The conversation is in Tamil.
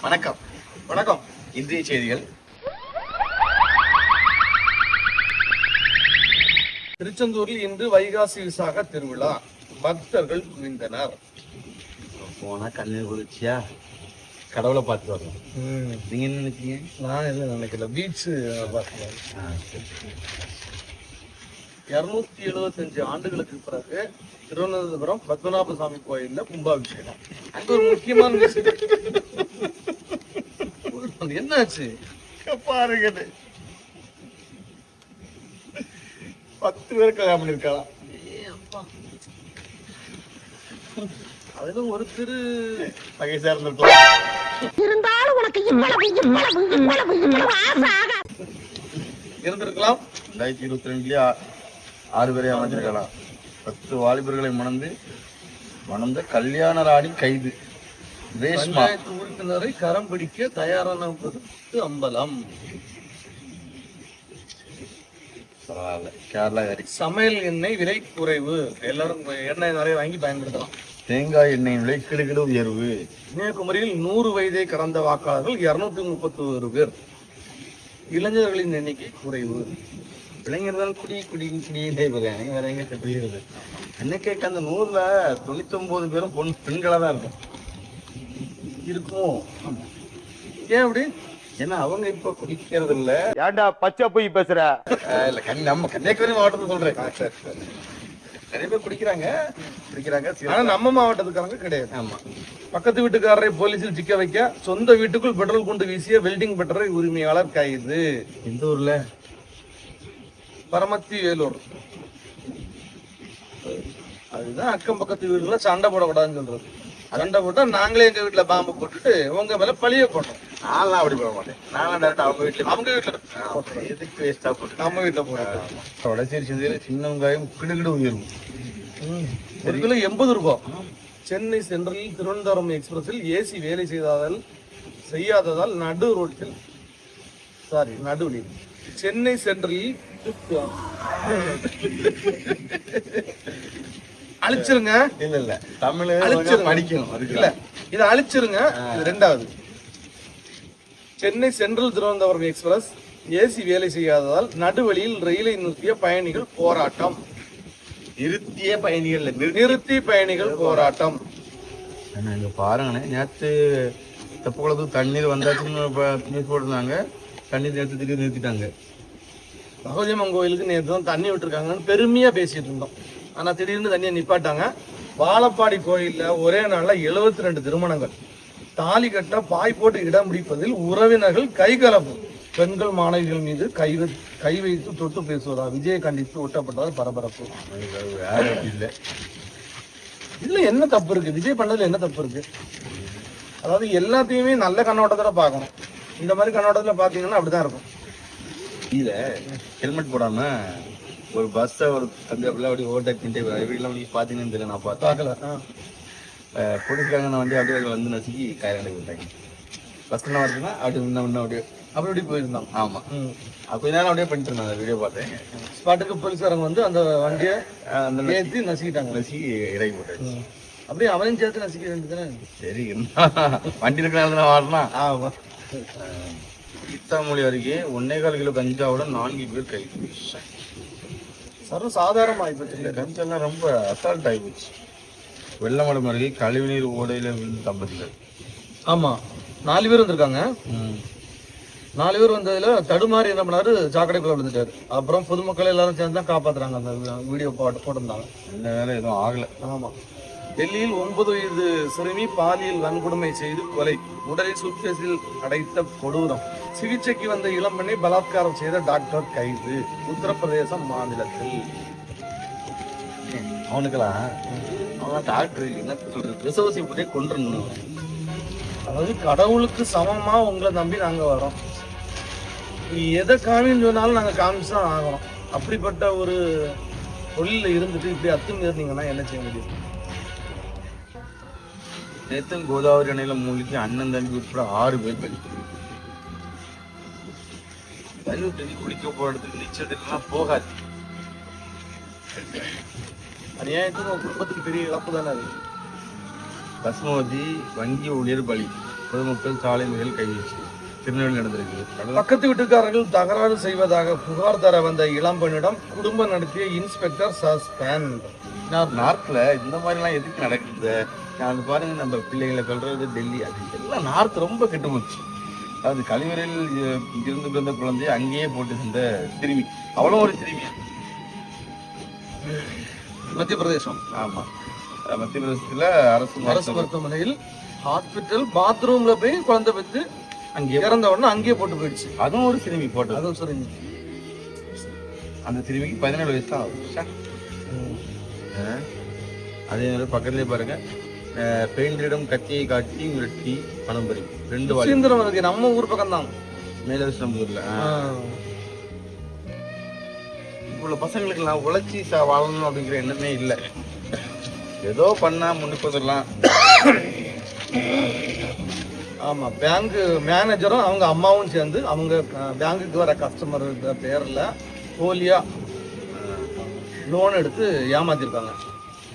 வணக்கம். வணக்கம். இன்றைய செய்திகள். திருச்செந்தூரில் இன்று வைகாசி விசாக திருவிழா. பக்தர்கள் குவிந்தனர். போனா கண்ணீர் குளிர்ச்சியா? கடவுளை பார்த்து வரணும். நீங்க என்ன நினைச்சீங்க நான் என்ன நினைக்கல. பீச் பார்த்தேன் ஆ, சரி. இருநூத்தி எழுபத்தஞ்சு ஆண்டுகளுக்கு பிறகு திருவனந்தபுரம் பத்மநாப சுவாமி கோயில்ல கும்பாபிஷேகம். அங்க ஒரு முக்கியமான விஷயம். என்னாச்சு? பாருங்க பத்து பேர் கல்யாணம் பண்ணிருக்கலாம் அதுல ஒரு திரு மகேஷா இருந்திருக்கலாம் இருந்தாலும் உனக்கு இவ்வளவு இவ்வளவு இவ்வளவு இவ்வளவு ஆசை இருந்திருக்கலாம். ரெண்டாயிரத்தி இருபத்தி ரெண்டுலயே ஆறு பேரை அமைச்சிருக்கலாம். பத்து வாலிபர்களை மணந்து மணந்த கல்யாண ராணி கைது. ரேஷ்மா உறுப்பினரை கரம் பிடிக்க தயாரான அம்பலம். பரவாயில்ல. கேரளா கறி. சமையல் எண்ணெய் விலை குறைவு. எல்லாரும் எண்ணெய் நிறைய வாங்கி பயன்படுத்தலாம். தேங்காய் எண்ணெய் விலை கிடுகிடு உயர்வு. கன்னியாகுமரியில் நூறு வயதை கடந்த வாக்காளர்கள் இருநூத்தி முப்பத்தி ஒரு பேர். இளைஞர்களின் எண்ணிக்கை குறைவு. இளைஞர் தான் குடி குடி குடியிலே போறாங்க வேற எங்க தெரியுது என்ன கேட்க அந்த நூறுல தொண்ணூத்தி ஒன்பது பேரும் பொன் பெண்களா தான் இருக்கும். இருக்கும். ஏன் அப்படி? ஏன்னா அவங்க இப்ப குடிக்கிறது இல்ல ஏன்டா பச்சை போய் பேசுற? இல்ல கன் நம்ம கன்னியாகுமரி மாவட்டத்தை சொல்றேன். நிறைய பேர் குடிக்கிறாங்க. குடிக்கிறாங்க ஆனா நம்ம மாவட்டத்துக்காரங்க கிடையாது. ஆமா. பக்கத்து வீட்டுக்காரரை போலீசில் சிக்க வைக்க சொந்த வீட்டுக்குள் பெட்ரோல் கொண்டு வீசிய வெல்டிங் பெட்டரை உரிமையாளர் கைது. இந்த ஊர்ல? பரமத்தி வேலூர் அதுதான் அக்கம் பக்கத்து வீடுல சண்டை போடக்கூடாதுன்னு சொல்றது. சண்டை போட்டா நாங்களே எங்க வீட்டுல பாம்பு போட்டுட்டு உங்க மேல பழிய போட்டோம் நான்லாம் அப்படி போக மாட்டேன். நான்லாம் டேரக்ட் அவங்க வீட்டுல அவங்க வீட்டுல எதுக்கு வேஸ்டா போட்டு நம்ம வீட்டுல போட்டோம் வடசேரி சந்தையில சின்ன வெங்காயம் கிடுகிடு உயர்வு ஒரு கிலோ எண்பது ரூபாய் சென்னை சென்ட்ரலில் திருவனந்தபுரம் எக்ஸ்பிரஸில் ஏசி வேலை செய்தாதால் செய்யாததால் நடு ரோட்டில் சாரி நடுவில். சென்னை சென்ட்ரலில் அழிச்சிருங்க. இல்ல இல்ல. தமிழ் அழிச்சிருங்க. படிக்கணும். இல்ல இதை அழிச்சிருங்க. ரெண்டாவது. Chennai central Thiruvananthapuram express AC வேலை செய்யாததால் நடுவழியில் ரயிலை நிறுத்திய பயணிகள் போராட்டம். நிறுத்திய பயணிகள் நிறுத்தி. பயணிகள் போராட்டம். இங்க பாருங்கண்ணே நேத்து தெப்பக்குளத்துக்கு தண்ணீர் வந்தாச்சுன்னு நியூஸ் போட்டிருந்தாங்க. தண்ணீர் நேற்று நிறுத்திட்டாங்க. மகோதியம்மன் கோயிலுக்கு நேற்று தான் தண்ணி விட்டுருக்காங்கன்னு பெருமையாக பேசிகிட்டு இருந்தோம். ஆனால் திடீர்னு தண்ணியை நிப்பாட்டாங்க. வாழப்பாடி கோயிலில் ஒரே நாளில் எழுபத்தி ரெண்டு திருமணங்கள். தாலி கட்ட பாய் போட்டு இடம் பிடிப்பதில் உறவினர்கள் கைகலப்பு. பெண்கள் மாணவிகள் மீது கை கை வைத்து தொட்டு பேசுவதா? விஜயை கண்டித்து ஒட்டப்பட்டதால் பரபரப்பு. இல்லை இல்லை இதுல என்ன தப்பு இருக்கு? விஜய் பண்ணதுல என்ன தப்பு இருக்கு? அதாவது எல்லாத்தையுமே நல்ல கண்ணோட்டத்தில் பார்க்கணும். இந்த மாதிரி கண்ணோட்டத்தில் பார்த்தீங்கன்னா அப்படி அப்படிதான் இருக்கும். இல்ல ஹெல்மெட் போடாம ஒரு பஸ்ஸை ஒரு தம்பி அப்படிலாம் அப்படி ஓட்டாக்கிட்டே வீட்டுல நீங்க பாத்தீங்கன்னு தெரியல நான் பார்த்தேன். பார்க்கல. நான் வண்டி அப்படியே வந்து நசுக்கி காயங்களை விட்டாங்க. பஸ் என்ன வருதுன்னா அப்படி முன்ன முன்ன அப்படியே அப்படி இப்படி போயிருந்தான். ஆமா. ம். அப்ப நேரம் அப்படியே பண்ணிட்டு அந்த வீடியோ பார்த்தேன். ஸ்பாட்டுக்கு போலீஸ்காரங்க வந்து அந்த வண்டியை அந்த ஏற்றி நசுக்கிட்டாங்க. நசுக்கி இறக்கி போட்டாச்சு. அப்படியே அவனையும் சேர்த்து நசுக்க வேண்டியதுதானே? சரி வண்டி இருக்கிற வாடலாம் ஆமா. இத்தாமொழி அருகே ஒன்னே கால் கிலோ கஞ்சாவோட நான்கு பேர் கைது சர்வ சாதாரண ஆயிப்போச்சு இந்த கஞ்செல்லாம் ரொம்ப அசால்ட் ஆகிப்போச்சு வெள்ளமடம் அருகே கழிவுநீர் ஓடையில விழுந்த தம்பதிகள். ஆமா. நாலு பேர் வந்திருக்காங்க. நாலு பேர் வந்ததுல தடுமாறி என்ன பண்ணாரு? சாக்கடைக்குள்ள விழுந்துட்டாரு. அப்புறம் பொதுமக்கள் எல்லாரும் சேர்ந்து தான் காப்பாத்துறாங்க அந்த வீடியோ போட்டு போட்டிருந்தாங்க. இந்த வேலை எதுவும் ஆகல. ஆமா. டெல்லியில் ஒன்பது வயது சிறுமி பாலியல் வன்கொடுமை செய்து கொலை உடலை சுட்கேஸில் அடைத்த கொடூரம். சிகிச்சைக்கு வந்த இளம்பெண்ணை பலாத்காரம் செய்த டாக்டர் கைது உத்தரப்பிரதேசம் மாநிலத்தில். அவனுக்கெல்லாம் அவன் டாக்டர் என்ன சொல்றது? விசவசி போட்டே கொண்டுருந்தோம் அதாவது கடவுளுக்கு சமமா உங்களை நம்பி நாங்க வரோம் நீ எதை காமின்னு சொன்னாலும் நாங்க காமிச்சு தான் ஆகிறோம் அப்படிப்பட்ட ஒரு தொழில இருந்துட்டு இப்படி அத்துமீறினீங்கன்னா என்ன செய்ய முடியும்? நேத்தும் கோதாவரி அணையில மூழ்கி அண்ணன் தம்பி உட்பட ஆறு பேர் பலி தண்ணி தண்ணி குளிக்க இடத்துக்கு நீச்சல் போகாது. அநியாயத்துக்கு உங்க குடும்பத்துக்கு பெரிய இழப்பு தானே அது? பஸ்மவதி வங்கி ஊழியர் பலி. பொதுமக்கள் சாலை மறியல் கைவீச்சு திருநெல்வேலி நடந்திருக்கு. பக்கத்து வீட்டுக்காரர்கள் தகராறு செய்வதாக புகார் தர வந்த இளம்பெண்ணிடம் குடும்பம் நடத்திய இன்ஸ்பெக்டர் சஸ்பெண்ட். நார்த்தில் இந்த மாதிரிலாம் எதுக்கு நடக்குது? நான் பாருங்க நம்ம பிள்ளைகளை கொள்றது டெல்லி அது எல்லாம் நார்த் ரொம்ப கெட்டு போச்சு. அதாவது கழிவறையில் இருந்து பிறந்த குழந்தைய அங்கேயே போட்டு சென்ற சிறுமி. அவ்வளோ ஒரு சிறுமி. மத்திய பிரதேசம் ஆமாம் மத்திய பிரதேசத்தில் அரசு அரசு மருத்துவ மருத்துவமனையில் ஹாஸ்பிட்டல் பாத்ரூம்ல போய் குழந்தை பெற்று அங்கேயே இறந்த உடனே அங்கேயே போட்டு போயிடுச்சு. அதுவும் ஒரு சிறுமி போட்டது அதுவும் சரி அந்த சிறுமிக்கு பதினேழு வயசு தான் ஆகுது. ச்சே. ஆ. அதே மாதிரி பக்கத்துலேயே பாருங்க. அஹ், பெயிண்டரிடம் கத்தியை காட்டி மிரட்டி பணம் பறி ரெண்டு சுசீந்திரம் இருக்கு நம்ம ஊர் பக்கம் தான் மேலரசம்பூர்ல உள்ள பசங்களுக்கு நான் உழைச்சி வாழணும் அப்படிங்கிற எண்ணமே இல்லை. ஏதோ பண்ணா முன்னுக்கு வந்துடலாம் ஆமா பேங்க் மேனேஜரும் அவங்க அம்மாவும் சேர்ந்து அவங்க பேங்குக்கு வர கஸ்டமர் பேர்ல போலியா லோன் எடுத்து ஏமாத்திருக்காங்க.